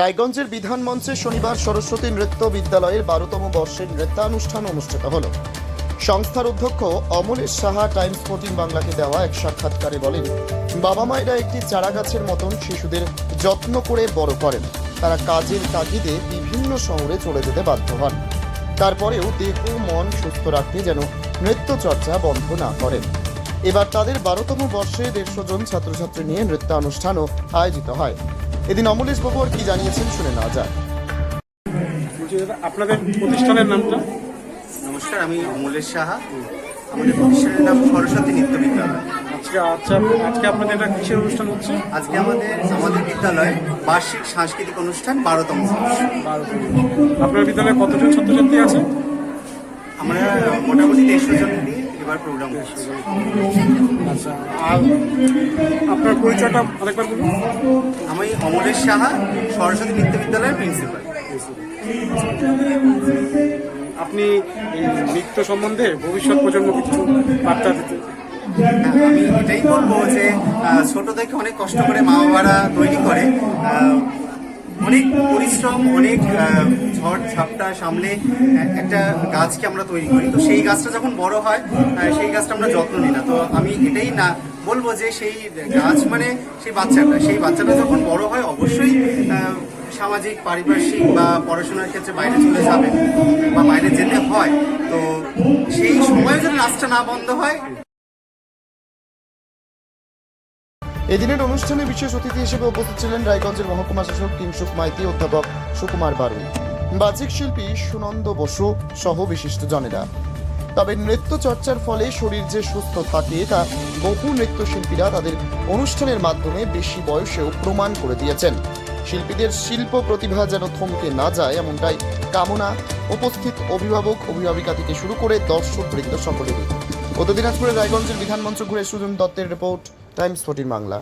রায়গঞ্জের বিধান মঞ্চে শনিবার সরস্বতী নৃত্য বিদ্যালয়ের বারোতম বর্ষের নৃত্যানুষ্ঠান অনুষ্ঠিত হল। সংস্থার অধ্যক্ষ অমলেশ সাহা টাইমস ফোর্টিন বাংলাকে দেওয়া এক সাক্ষাৎকারে বলেন, বাবা মায়েরা একটি চারা গাছের মতন শিশুদের যত্ন করে বড় করেন। তারা কাজের তাগিদে বিভিন্ন শহরে চলে যেতে বাধ্য হন। তারপরেও দেহ, মন সুস্থ রাখতে যেন নৃত্য চর্চা বন্ধ না করেন। এবার তাদের বারোতম বর্ষে দেড়শো জন ছাত্রছাত্রী নিয়ে নৃত্যানুষ্ঠানও আয়োজিত হয়। এদিন অমলেশ বাবু আর কি জানিয়েছেন শুনে যাক। দাদা আপনাদের প্রতিষ্ঠানের নামটা? নমস্কার আমি অমলেশ সাহা। আমাদের প্রতিষ্ঠানের নাম সরস্বতী নৃত্য বিদ্যালয়। আজকে আচ্ছা আজকে আপনাদের কিসের অনুষ্ঠান হচ্ছে? আজকে আমাদের আমাদের বিদ্যালয়ে বার্ষিক সাংস্কৃতিক অনুষ্ঠান বারোতম। আপনার বিদ্যালয়ে কতজন ছাত্রছাত্রী আছে? আমরা মোটামুটি দেড়শো জন এবার প্রোগ্রাম আচ্ছা আর আপনার পরিচয়টা আরেকবার বলুন? আমি অমলেশ সাহা সরস্বতী নৃত্য বিদ্যালয়ের প্রিন্সিপাল আপনি নৃত্য সম্বন্ধে ভবিষ্যৎ প্রজন্ম কিছু বার্তা দিতে আমি এটাই বলব যে ছোট থেকে অনেক কষ্ট করে মা বাবারা তৈরি করে অনেক পরিশ্রম, অনেক ঝড় ঝাপটা সামলে একটা গাছকে আমরা তৈরি করি। তো সেই গাছটা যখন বড় হয় সেই গাছটা আমরা যত্ন নিই না। তো আমি এটাই না বলব যে সেই গাছ মানে সেই বাচ্চাটা। সেই বাচ্চাটা যখন বড় হয়, অবশ্যই সামাজিক, পারিপার্শ্বিক বা পড়াশোনার ক্ষেত্রে বাইরে চলে যাবে বা বাইরে যেতে হয়। তো সেই সময় যদি নাচটা না বন্ধ হয়। এদিনের অনুষ্ঠানে বিশেষ অতিথি হিসেবে উপস্থিত ছিলেন রায়গঞ্জের মহকুমা শাসক কিংসুক মাইতি অধ্যাপক সুকুমার বারুই। বাচিক শিল্পী সুনন্দ বসু সহ বিশিষ্ট জনেরা তবে নৃত্য চর্চার ফলে শরীর যে সুস্থ থাকে, তা বহু নৃত্যশিল্পীরা তাদের অনুষ্ঠানের মাধ্যমে বেশি বয়সেও প্রমাণ করে দিয়েছেন। শিল্পীদের শিল্প প্রতিভা যেন থমকে না যায়, এমনটাই কামনা উপস্থিত অভিভাবক, অভিভাবিকা থেকে শুরু করে দর্শক বৃন্দ সকলেরই। উত্তর দিনাজপুরের রায়গঞ্জের বিধানমঞ্চ ঘুরে সুজন দত্তের রিপোর্ট। Times fourteen Bangla.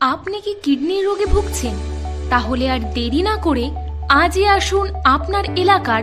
আপনি কি কিডনির রোগে ভুগছেন? তাহলে আর দেরি না করে আজই আসুন আপনার এলাকার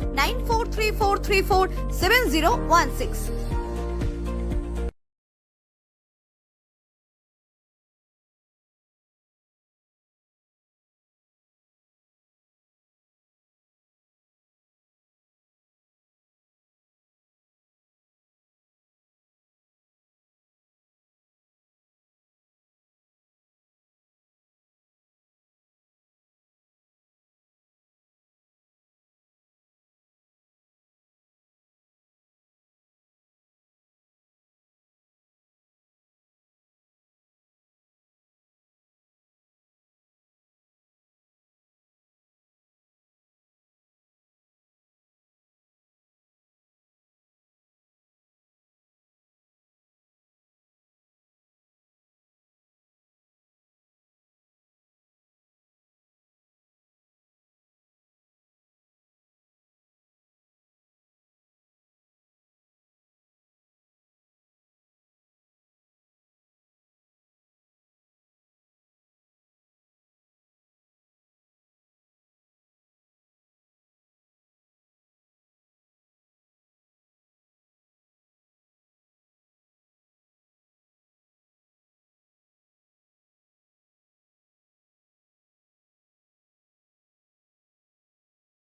9434347016.